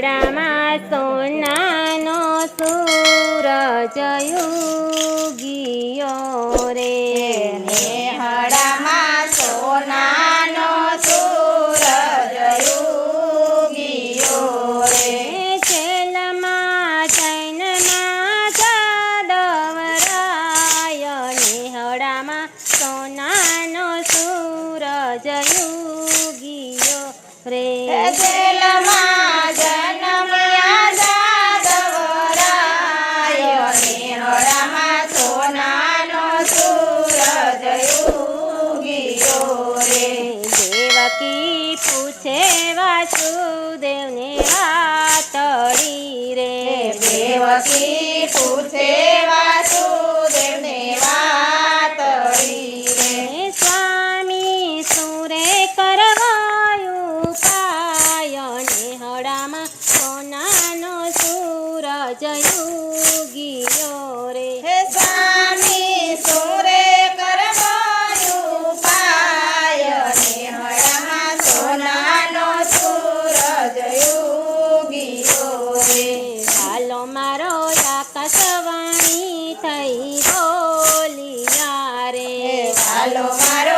ગળામાં સોનાનો સૂરજ યુગીયો રે. હળામાં સોનાનો સૂરજ યુગીયો રે. છેલમાં ચૈનમાં જાદવરાય નિહળામાં સોનાનો સૂરજ યુગીયો રે. સકી પૂછે વાસુદેવને વાતળી રે. દેવકી પૂછે વાસુદેવ tomar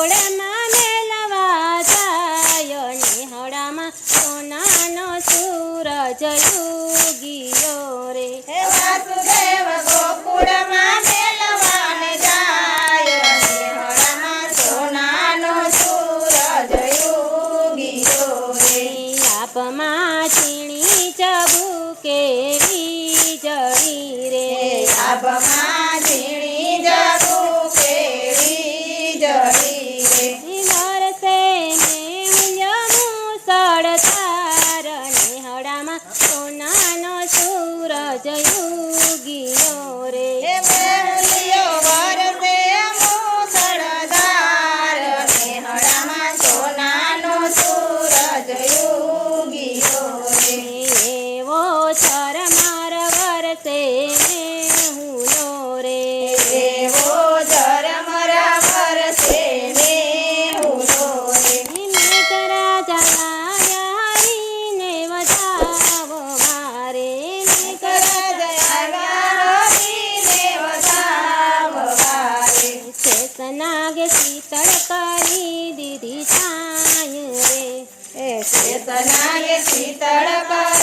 ಕೊಳೆನ દર્શનાય શીતળ પર.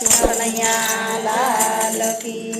કૃષ્ણ કનૈયા લાલ કી.